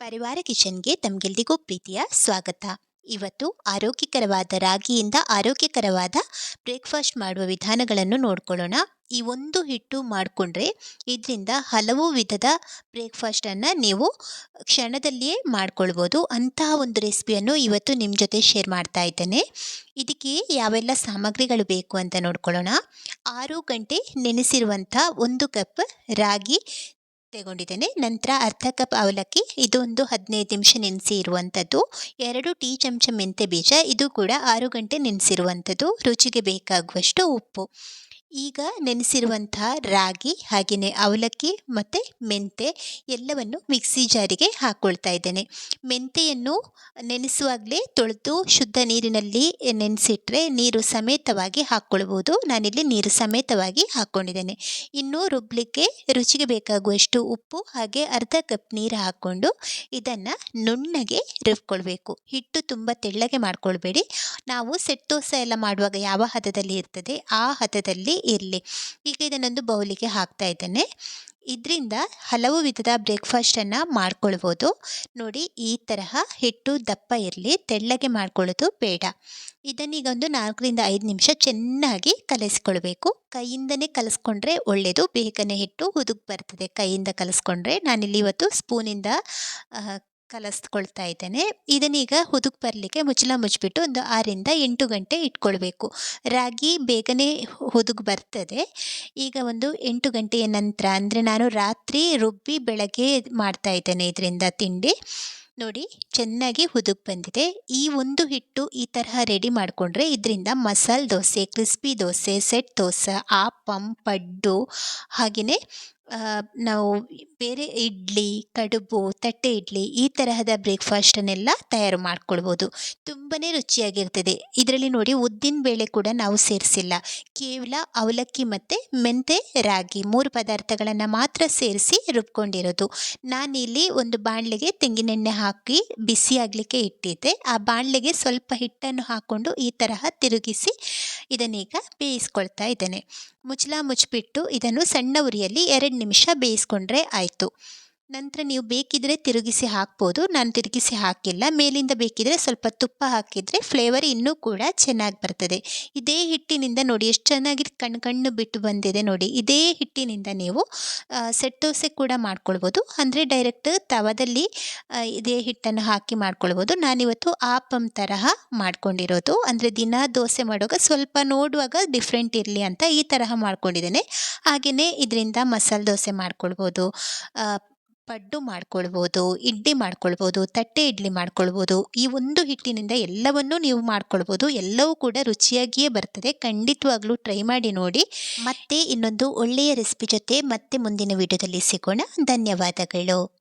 ಪರಿವಾರ ಕಿಚನ್ಗೆ ತಮಗೆಲ್ರಿಗೂ ಪ್ರೀತಿಯ ಸ್ವಾಗತ. ಇವತ್ತು ಆರೋಗ್ಯಕರವಾದ ರಾಗಿಯಿಂದ ಆರೋಗ್ಯಕರವಾದ ಬ್ರೇಕ್ಫಾಸ್ಟ್ ಮಾಡುವ ವಿಧಾನಗಳನ್ನು ನೋಡ್ಕೊಳ್ಳೋಣ. ಈ ಒಂದು ಹಿಟ್ಟು ಮಾಡಿಕೊಂಡ್ರೆ ಇದರಿಂದ ಹಲವು ವಿಧದ ಬ್ರೇಕ್ಫಾಸ್ಟನ್ನು ನೀವು ಕ್ಷಣದಲ್ಲಿಯೇ ಮಾಡ್ಕೊಳ್ಬೋದು. ಅಂತಹ ಒಂದು ರೆಸಿಪಿಯನ್ನು ಇವತ್ತು ನಿಮ್ಮ ಜೊತೆ ಶೇರ್ ಮಾಡ್ತಾ ಇದ್ದೇನೆ. ಇದಕ್ಕೆ ಯಾವೆಲ್ಲ ಸಾಮಗ್ರಿಗಳು ಬೇಕು ಅಂತ ನೋಡ್ಕೊಳ್ಳೋಣ. ಆರು ಗಂಟೆ ನೆನೆಸಿರುವಂಥ ಒಂದು ಕಪ್ ರಾಗಿ ತಗೊಂಡಿದ್ದೇನೆ. ನಂತರ ಅರ್ಧ ಕಪ್ ಅವಲಕ್ಕಿ, ಇದೊಂದು ಹದಿನೈದು ನಿಮಿಷ ನೆನೆಸಿ ಇರುವಂಥದ್ದು ಎರಡು ಟೀ ಚಮಚ ಮೆಂತ್ಯ ಬೀಜ, ಇದು ಕೂಡ ಆರು ಗಂಟೆ ನೆನೆಸಿರುವಂಥದ್ದು ರುಚಿಗೆ ಬೇಕಾಗುವಷ್ಟು ಉಪ್ಪು. ಈಗ ನೆನೆಸಿರುವಂತಹ ರಾಗಿ ಹಾಗೆಯೇ ಅವಲಕ್ಕಿ ಮತ್ತು ಮೆಂತೆ ಎಲ್ಲವನ್ನು ಮಿಕ್ಸಿ ಜಾರಿಗೆ ಹಾಕ್ಕೊಳ್ತಾ ಇದ್ದೇನೆ. ಮೆಂತೆಯನ್ನು ನೆನೆಸುವಾಗಲೇ ತೊಳೆದು ಶುದ್ಧ ನೀರಿನಲ್ಲಿ ನೆನೆಸಿಟ್ರೆ ನೀರು ಸಮೇತವಾಗಿ ಹಾಕ್ಕೊಳ್ಬೋದು ನಾನಿಲ್ಲಿ ನೀರು ಸಮೇತವಾಗಿ ಹಾಕ್ಕೊಂಡಿದ್ದೇನೆ ಇನ್ನು ರುಬ್ಬಲಿಕ್ಕೆ ರುಚಿಗೆ ಬೇಕಾಗುವಷ್ಟು ಉಪ್ಪು ಹಾಗೆ ಅರ್ಧ ಕಪ್ ನೀರು ಹಾಕ್ಕೊಂಡು ಇದನ್ನು ನುಣ್ಣಗೆ ರುಬ್ಕೊಳ್ಬೇಕು. ಹಿಟ್ಟು ತುಂಬ ತೆಳ್ಳಗೆ ಮಾಡ್ಕೊಳ್ಬೇಡಿ. ನಾವು ಸೆಟ್ ದೋಸೆ ಎಲ್ಲ ಮಾಡುವಾಗ ಯಾವ ಹದದಲ್ಲಿ ಇರ್ತದೆ ಆ ಹದದಲ್ಲಿ ಇರಲಿ. ಈಗ ಇದನ್ನೊಂದು ಬೌಲಿಗೆ ಹಾಕ್ತಾ ಇದ್ದೇನೆ. ಇದರಿಂದ ಹಲವು ವಿಧದ ಬ್ರೇಕ್ಫಾಸ್ಟನ್ನು ಮಾಡ್ಕೊಳ್ಬೋದು. ನೋಡಿ, ಈ ತರಹ ಹಿಟ್ಟು, ದಪ್ಪ ಇರಲಿ, ತೆಳ್ಳಗೆ ಮಾಡ್ಕೊಳ್ಳೋದು ಬೇಡ. ಇದನ್ನೀಗ ಒಂದು ನಾಲ್ಕರಿಂದ ಐದು ನಿಮಿಷ ಚೆನ್ನಾಗಿ ಕಲಿಸ್ಕೊಳ್ಬೇಕು. ಕೈಯಿಂದನೇ ಕಲಿಸ್ಕೊಂಡ್ರೆ ಒಳ್ಳೆಯದು ಬೇಗನೆ ಹಿಟ್ಟು ಹುದುಗ್ ಬರ್ತದೆ ಕೈಯಿಂದ ಕಲಿಸ್ಕೊಂಡ್ರೆ. ನಾನಿಲ್ಲಿ ಇವತ್ತು ಸ್ಪೂನಿಂದ ಕಲಿಸ್ಕೊಳ್ತಾ ಇದ್ದೇನೆ. ಇದನ್ನೀಗ ಹುದುಗ್ ಬರಲಿಕ್ಕೆ ಮುಚ್ಚಲ ಮುಚ್ಚಿಬಿಟ್ಟು ಒಂದು ಆರಿಂದ ಎಂಟು ಗಂಟೆ ಇಟ್ಕೊಳ್ಬೇಕು. ರಾಗಿ ಬೇಗನೆ ಹುದುಗ್ ಬರ್ತದೆ. ಈಗ ಒಂದು ಎಂಟು ಗಂಟೆಯ ನಂತರ ಅಂದರೆ ನಾನು ರಾತ್ರಿ ರುಬ್ಬಿ ಬೆಳಗ್ಗೆ ಮಾಡ್ತಾ ಇದ್ದೇನೆ ಇದರಿಂದ ತಿಂಡಿ. ನೋಡಿ. ಚೆನ್ನಾಗಿ ಹುದುಗ್ ಬಂದಿದೆ. ಈ ಒಂದು ಹಿಟ್ಟು ಈ ತರಹ ರೆಡಿ ಮಾಡಿಕೊಂಡ್ರೆ ಇದರಿಂದ ಮಸಾಲೆ ದೋಸೆ, ಕ್ರಿಸ್ಪಿ ದೋಸೆ, ಸೆಟ್ ದೋಸೆ ಆಪಂ ಪಡ್ಡು ಹಾಗೆಯೇ ನಾವು ಬೇರೆ ಇಡ್ಲಿ, ಕಡುಬು, ತಟ್ಟೆ ಇಡ್ಲಿ ಈ ತರಹದ ಬ್ರೇಕ್ಫಾಸ್ಟನ್ನೆಲ್ಲ ತಯಾರು ಮಾಡ್ಕೊಳ್ಬೋದು. ತುಂಬಾ ರುಚಿಯಾಗಿರ್ತದೆ. ಇದರಲ್ಲಿ ನೋಡಿ ಉದ್ದಿನ ಬೇಳೆ ಕೂಡ ನಾವು ಸೇರಿಸಿಲ್ಲ. ಕೇವಲ ಅವಲಕ್ಕಿ ಮತ್ತು ಮೆಂತೆ, ರಾಗಿ ಮೂರು ಪದಾರ್ಥಗಳನ್ನು ಮಾತ್ರ ಸೇರಿಸಿ ರುಬ್ಕೊಂಡಿರೋದು. ನಾನಿಲ್ಲಿ ಒಂದು ಬಾಣಲೆಗೆ ತೆಂಗಿನೆಣ್ಣೆ ಹಾಕಿ ಬಿಸಿ ಆಗಲಿಕ್ಕೆ ಇಟ್ಟಿದ್ದೆ. ಆ ಬಾಣಲೆಗೆ ಸ್ವಲ್ಪ ಹಿಟ್ಟನ್ನು ಹಾಕ್ಕೊಂಡು ಈ ತರಹ ತಿರುಗಿಸಿ ಇದನ್ನೀಗ ಬೇಯಿಸ್ಕೊಳ್ತಾ ಇದ್ದೇನೆ. ಮುಚ್ಚಲ ಮುಚ್ಚಿಬಿಟ್ಟು ಇದನ್ನು ಸಣ್ಣ ಉರಿಯಲ್ಲಿ ಎರಡು ನಿಮಿಷ ಬೇಯಿಸ್ಕೊಂಡ್ರೆ ಆಯಿತು. ನಂತರ ನೀವು ಬೇಕಿದ್ದರೆ ತಿರುಗಿಸಿ ಹಾಕ್ಬೋದು, ನಾನು ತಿರುಗಿಸಿ ಹಾಕಿಲ್ಲ. ಮೇಲಿಂದ ಬೇಕಿದ್ದರೆ ಸ್ವಲ್ಪ ತುಪ್ಪ ಹಾಕಿದರೆ ಫ್ಲೇವರ್ ಇನ್ನೂ ಕೂಡ ಚೆನ್ನಾಗಿ ಬರ್ತದೆ. ಇದೇ ಹಿಟ್ಟಿನಿಂದ ನೋಡಿ, ಎಷ್ಟು ಚೆನ್ನಾಗಿ ಕಣ್ಣು ಕಣ್ಣು ಬಿಟ್ಟು ಬಂದಿದೆ ನೋಡಿ. ಇದೇ ಹಿಟ್ಟಿನಿಂದ ನೀವು ಸೆಟ್ ದೋಸೆ ಕೂಡ ಮಾಡ್ಕೊಳ್ಬೋದು. ಅಂದರೆ ಡೈರೆಕ್ಟ್ ತವದಲ್ಲಿ ಇದೇ ಹಿಟ್ಟನ್ನು ಹಾಕಿ ಮಾಡ್ಕೊಳ್ಬೋದು. ನಾನಿವತ್ತು ಆಪಂ ತರಹ ಮಾಡ್ಕೊಂಡಿರೋದು. ಅಂದರೆ ದಿನ ದೋಸೆ ಮಾಡುವಾಗ ಸ್ವಲ್ಪ ನೋಡುವಾಗ ಡಿಫ್ರೆಂಟ್ ಇರಲಿ ಅಂತ ಈ ತರಹ ಮಾಡ್ಕೊಂಡಿದ್ದೇನೆ. ಹಾಗೆಯೇ ಇದರಿಂದ ಮಸಾಲೆ ದೋಸೆ ಮಾಡ್ಕೊಳ್ಬೋದು. ಪಡ್ಡು ಮಾಡ್ಕೊಳ್ಬೋದು, ಇಡ್ಲಿ ಮಾಡ್ಕೊಳ್ಬೋದು, ತಟ್ಟೆ ಇಡ್ಲಿ ಮಾಡ್ಕೊಳ್ಬೋದು, ಈ ಒಂದು ಹಿಟ್ಟಿನಿಂದ ಎಲ್ಲವನ್ನೂ ನೀವು ಮಾಡ್ಕೊಳ್ಬೋದು. ಎಲ್ಲವೂ ಕೂಡ ರುಚಿಯಾಗಿಯೇ ಬರ್ತದೆ. ಖಂಡಿತವಾಗ್ಲೂ ಟ್ರೈ ಮಾಡಿ ನೋಡಿ. ಮತ್ತೆ ಇನ್ನೊಂದು ಒಳ್ಳೆಯ ರೆಸಿಪಿ ಜೊತೆ ಮತ್ತೆ ಮುಂದಿನ ವಿಡಿಯೋದಲ್ಲಿ ಸಿಗೋಣ. ಧನ್ಯವಾದಗಳು.